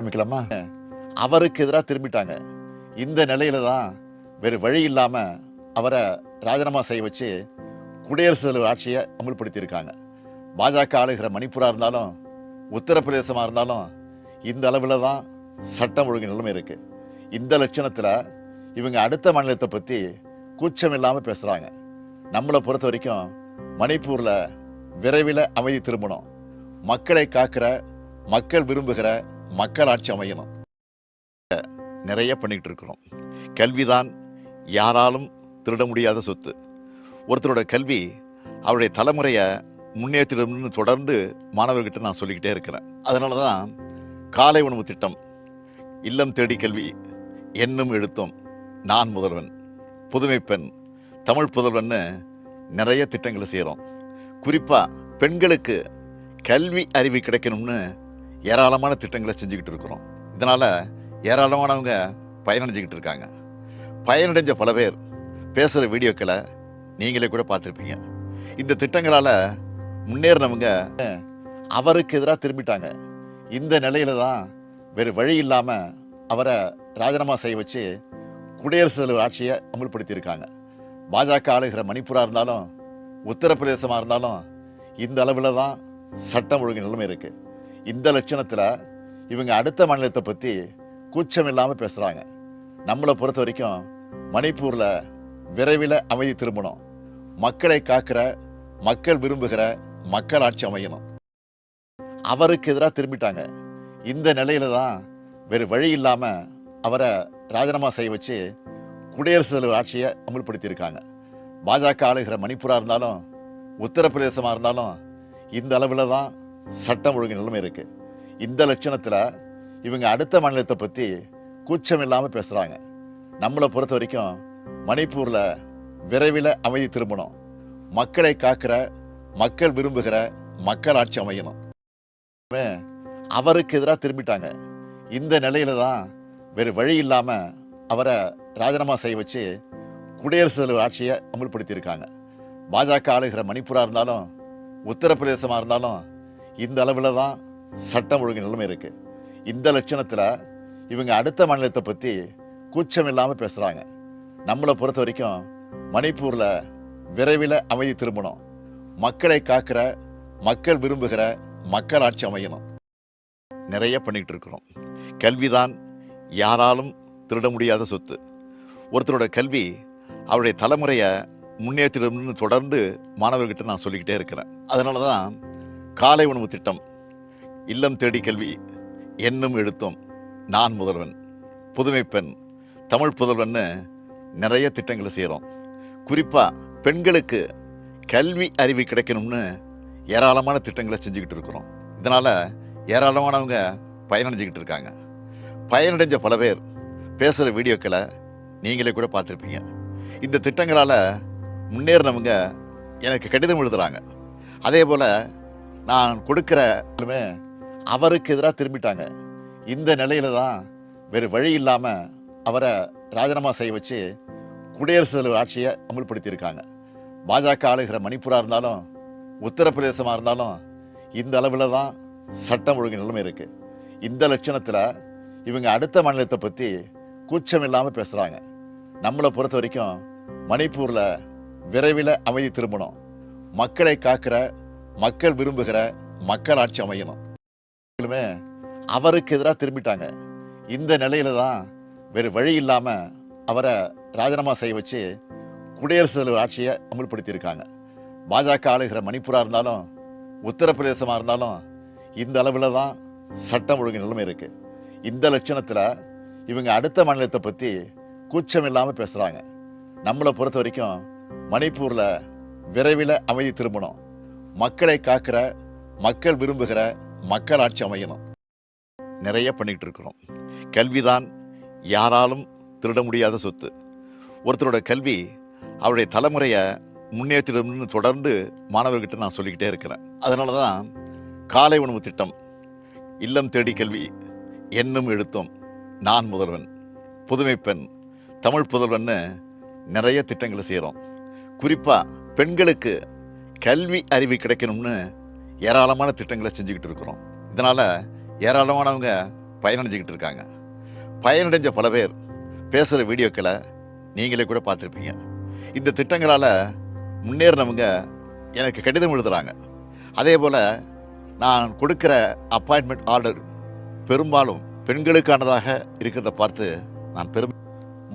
ஆரம்பிக்கலாமா? அவருக்கு எதிராக திரும்பிட்டாங்க. இந்த நிலையில தான் வேறு வழி இல்லாமல் அவரை ராஜினாமா செய்ய வச்சு குடியரசுத் தலைவர் ஆட்சியை அமுல்படுத்தியிருக்காங்க. பாஜக ஆளுகிற மணிப்பூராக இருந்தாலும் உத்தரப்பிரதேசமாக இருந்தாலும் இந்த அளவில் தான் சட்டம் ஒழுங்கு நிலைமை இருக்குது இந்த லட்சணத்தில் இவங்க அடுத்த மாநிலத்தை பற்றி கூச்சம் இல்லாமல் பேசுகிறாங்க நம்மளை பொறுத்த வரைக்கும் மணிப்பூரில் விரைவில் அமைதி திரும்பணும். மக்களை காக்கிற மக்கள் விரும்புகிற மக்கள் ஆட்சி அமையணும். நிறைய பண்ணிக்கிட்டு இருக்கிறோம். கல்விதான் யாராலும் திருட முடியாத சொத்து. ஒருத்தரோட கல்வி அவருடைய தலைமுறையை முன்னேற்றிடணும்னு தொடர்ந்து மாணவர்கிட்ட நான் சொல்லிக்கிட்டே இருக்கிறேன். அதனால தான் காலை உணவு திட்டம் இல்லம் தேடி கல்வி என்னும் எழுத்தும் நான் முதல்வன் புதுமை பெண் தமிழ் புதல்வன்னு நிறைய திட்டங்களை செய்கிறோம் குறிப்பாக பெண்களுக்கு கல்வி அறிவு கிடைக்கணும்னு ஏராளமான திட்டங்களை செஞ்சுக்கிட்டு இருக்கிறோம். இதனால் ஏராளமானவங்க பயனடைஞ்சிக்கிட்டு இருக்காங்க. பயனடைஞ்ச பல பேர் பேசுகிற வீடியோக்களை நீங்களே கூட பார்த்துருப்பீங்க. இந்த திட்டங்களால் முன்னேறினவங்க அவருக்கு எதிராக திரும்பிட்டாங்க. இந்த நிலையில தான் வேறு வழி இல்லாமல் அவரை ராஜினாமா செய்ய வச்சு குடியரசுத் தலைவர் ஆட்சியை அமுல்படுத்தியிருக்காங்க. பாஜக ஆளுகிற மணிப்பூராக இருந்தாலும் உத்தரப்பிரதேசமாக இருந்தாலும் இந்த அளவில் தான் சட்டம் ஒழுங்கு நிலைமை இருக்குது இந்த லட்சணத்தில் இவங்க அடுத்த மாநிலத்தை பற்றி கூச்சம் இல்லாமல் பேசுகிறாங்க நம்மளை பொறுத்த வரைக்கும் மணிப்பூரில் விரைவில் அமைதி திரும்பணும். மக்களை காக்கிற மக்கள் விரும்புகிற மக்கள் ஆட்சி அமையணும். அவருக்கு எதிராக திரும்பிட்டாங்க. இந்த நிலையில தான் வேறு வழி இல்லாமல் அவரை ராஜினாமா செய்ய வச்சு குடியரசுத் தலைவர் ஆட்சியை அமுல்படுத்தியிருக்காங்க. பாஜக ஆளுகிற மணிப்பூரா இருந்தாலும் உத்தரப்பிரதேசமாக இருந்தாலும் இந்த அளவில் தான் சட்டம் ஒழுங்கு நிலைமை இருக்கு. இந்த லட்சணத்தில் இவங்க அடுத்த மாநிலத்தை பற்றி கூச்சம் இல்லாமல் பேசுகிறாங்க நம்மளை பொறுத்த வரைக்கும் மணிப்பூரில் விரைவில் அமைதி திரும்பணும். மக்களை காக்கிற மக்கள் விரும்புகிற மக்கள் ஆட்சி அமையணும். அவருக்கு எதிராக திரும்பிட்டாங்க. இந்த நிலையில தான் வேறு வழி இல்லாமல் அவரை ராஜினாமா செய்ய வச்சு குடியரசுத் தலைவர் ஆட்சியை அமல்படுத்தியிருக்காங்க. பாஜக ஆளுகிற மணிப்பூராக இருந்தாலும் உத்தரப்பிரதேசமா இருந்தாலும் இந்த அளவில் தான் சட்டம் ஒழுங்கு நிலைமை இருக்குது இந்த லட்சணத்தில் இவங்க அடுத்த மாநிலத்தை பற்றி கூச்சம் இல்லாமல் பேசுகிறாங்க நம்மளை பொறுத்த வரைக்கும் மணிப்பூரில் விரைவில் அமைதி திரும்பணும். மக்களை காக்கிற மக்கள் விரும்புகிற மக்கள் ஆட்சி அமையணும். நிறைய பண்ணிக்கிட்டு இருக்கிறோம். கல்விதான் யாராலும் திருட முடியாத சொத்து. ஒருத்தரோட கல்வி அவருடைய தலைமுறையை முன்னேற்றிடணும்னு தொடர்ந்து மாணவர்கிட்ட நான் சொல்லிக்கிட்டே இருக்கிறேன். அதனால தான் காலை உணவு திட்டம். இல்லம் தேடி கல்வி. என்னும் எழுத்தும் நான் முதல்வன் புதுமை பெண் தமிழ் புதல்வன்னு நிறைய திட்டங்களை செய்கிறோம் குறிப்பாக பெண்களுக்கு கல்வி அறிவு கிடைக்கணும்னு ஏராளமான திட்டங்களை செஞ்சுக்கிட்டு இருக்கிறோம். இதனால் ஏராளமானவங்க பயனடைஞ்சுக்கிட்டு இருக்காங்க. பயனடைஞ்ச பல பேர் பேசுகிற வீடியோக்களை நீங்களே கூட பார்த்துருப்பீங்க. இந்த திட்டங்களால் முன்னேறினவங்க எனக்கு கடிதம் எழுதுகிறாங்க அதே போல் நான் கொடுக்குற அவருக்கு எதிராக திரும்பிட்டாங்க. இந்த நிலையில தான் வேறு வழி இல்லாமல் அவரை ராஜினாமா செய்ய வச்சு குடியரசுத் தலைவர் ஆட்சியை அமுல்படுத்தியிருக்காங்க. பாஜக ஆளுகிற மணிப்பூராக இருந்தாலும் உத்தரப்பிரதேசமாக இருந்தாலும் இந்த அளவில் தான் சட்டம் ஒழுங்கு நிலைமை இருக்குது இந்த லட்சணத்தில் இவங்க அடுத்த மாநிலத்தை பற்றி கூச்சம் இல்லாமல் பேசுகிறாங்க நம்மளை பொறுத்த வரைக்கும் மணிப்பூரில் விரைவில் அமைதி திரும்பணும். மக்களை காக்கிற மக்கள் விரும்புகிற மக்கள் ஆட்சி அமையணும். அவருக்கு எதிராக திரும்பிட்டாங்க. இந்த நிலையில தான் வேறு வழி இல்லாமல் அவரை ராஜினாமா செய்ய வச்சு குடியரசுத் தலைவர் ஆட்சியை அமல்படுத்தியிருக்காங்க. பாஜக ஆளுகிற மணிப்பூராக இருந்தாலும் உத்தரப்பிரதேசமாக இருந்தாலும் இந்த அளவில் தான் சட்டம் ஒழுங்கு நிலைமை இருக்கு. இந்த லட்சணத்தில் இவங்க அடுத்த மாநிலத்தை பற்றி கூச்சம் இல்லாமல் பேசுகிறாங்க நம்மளை பொறுத்த வரைக்கும் மணிப்பூரில் விரைவில் அமைதி திரும்பணும். மக்களை காக்கிற மக்கள் விரும்புகிற மக்கள் ஆட்சி அமையணும். நிறைய பண்ணிக்கிட்டு இருக்கிறோம். கல்விதான் யாராலும் திருட முடியாத சொத்து. ஒருத்தரோட கல்வி அவருடைய தலைமுறையை முன்னேற்றிடணும்னு தொடர்ந்து மாணவர்கிட்ட நான் சொல்லிக்கிட்டே இருக்கிறேன். அதனால தான் காலை உணவு திட்டம் இல்லம் தேடி கல்வி என்னும் எழுத்தும் நான் முதல்வன் புதுமை பெண் தமிழ் புதல்வன்னு நிறைய திட்டங்களை செய்கிறோம் குறிப்பாக பெண்களுக்கு கல்வி அறிவு கிடைக்கணும்னு ஏராளமான திட்டங்களை செஞ்சுக்கிட்டு இருக்கிறோம். இதனால் ஏராளமானவங்க பயனடைஞ்சுக்கிட்டு இருக்காங்க. பயனடைஞ்ச பல பேர் பேசுகிற வீடியோக்களை நீங்களே கூட பார்த்துருப்பீங்க. இந்த திட்டங்களால் முன்னேறினவங்க எனக்கு கடிதம் எழுதுகிறாங்க அதே போல் நான் கொடுக்குற அப்பாயின்மெண்ட் ஆர்டர் பெரும்பாலும் பெண்களுக்கானதாக இருக்கிறத பார்த்து நான் பெரும்